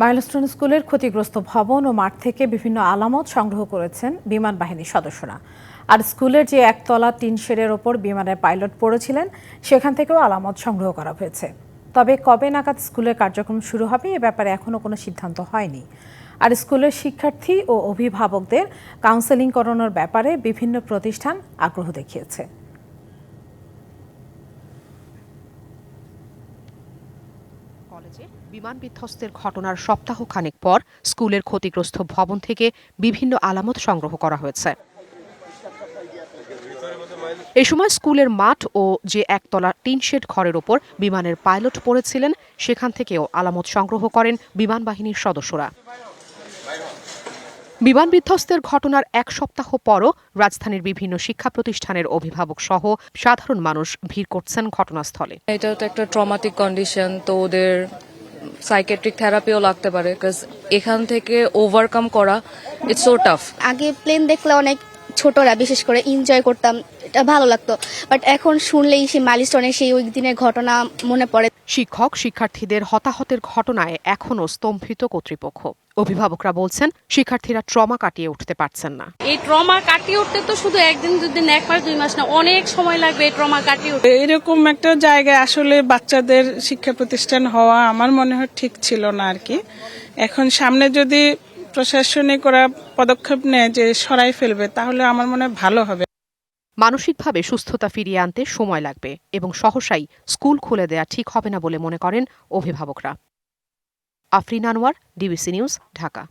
Milestone স্কুলের ক্ষতিগ্রস্ত ভবন ও মাঠ থেকে বিভিন্ন আলামত সংগ্রহ করেছেন বিমান বাহিনীর সদস্যরা। আর স্কুলের যে একতলা, টিন শেডের ওপর বিমানের পাইলট পড়েছিলেন, সেখান থেকেও আলামত সংগ্রহ করা হয়েছে। তবে কবে নাগাদ স্কুলের কার্যক্রম শুরু হবে এ ব্যাপারে এখনও কোনো সিদ্ধান্ত হয়নি। আর স্কুলের শিক্ষার্থী ও অভিভাবকদের কাউন্সেলিং করানোর ব্যাপারে বিভিন্ন প্রতিষ্ঠান আগ্রহ দেখিয়েছে। কলেজে বিমান বিধ্বস্তের ঘটনার সপ্তাহ খানেক পর স্কুলের ক্ষতিগ্রস্ত ভবন থেকে বিভিন্ন আলামত সংগ্রহ করা হয়েছে। এই সময় স্কুলের মাঠ ও যে একতলা টিনশেড ঘরের ওপর বিমানের পাইলট পড়েছিলেন, সেখান থেকেও আলামত সংগ্রহ করেন বিমান বাহিনীর সদস্যরা। বিমান বিধ্বস্তের ঘটনার এক সপ্তাহ পরও রাজধানীর বিভিন্ন শিক্ষা প্রতিষ্ঠানের অভিভাবক সহ সাধারণ মানুষ ভিড় করছেন ঘটনাস্থলে। এটা তো একটা ট্রমাটিক কন্ডিশন তো ওদের সাইকেট্রিক থেরাপিও লাগতে পারে বিকজ এখান থেকে ওভারকাম করা ইটস সো টাফ আগে প্লেন দেখলে অনেক ছোটরা বিশেষ করে এনজয় করতাম এটা ভালো লাগতো। বাট এখন শুনলেই সেই মাইলস্টোনের সেই ওই দিনের ঘটনা মনে পড়ে। শিক্ষক শিক্ষার্থীদের হতাহতের ঘটনায় এখনও স্তম্ভিত কর্তৃপক্ষ। অভিভাবকরা বলছেন শিক্ষার্থীরা ট্রমা কাটিয়ে উঠতে পারছেন না। এই ট্রমা কাটিয়ে উঠতে তো শুধু একদিন দুদিন এক মাস দুই মাস না অনেক সময় লাগবে এই ট্রমা কাটিয়ে উঠতে। এরকম একটা জায়গায় আসলে বাচ্চাদের শিক্ষা প্রতিষ্ঠান হওয়া আমার মনে হয় ঠিক ছিল না আর কি। এখন সামনে যদি প্রশাসনিক ওরা পদক্ষেপ নেয় যে সরাই ফেলবে, তাহলে আমার মনে ভালো হবে। মানসিকভাবে সুস্থতা ফিরিয়ে আনতে সময় লাগবে এবং সহসাই স্কুল খুলে দেয়া ঠিক হবে না বলে মনে করেন অভিভাবকরা। Afrin Anwar, DBC news, Dhaka.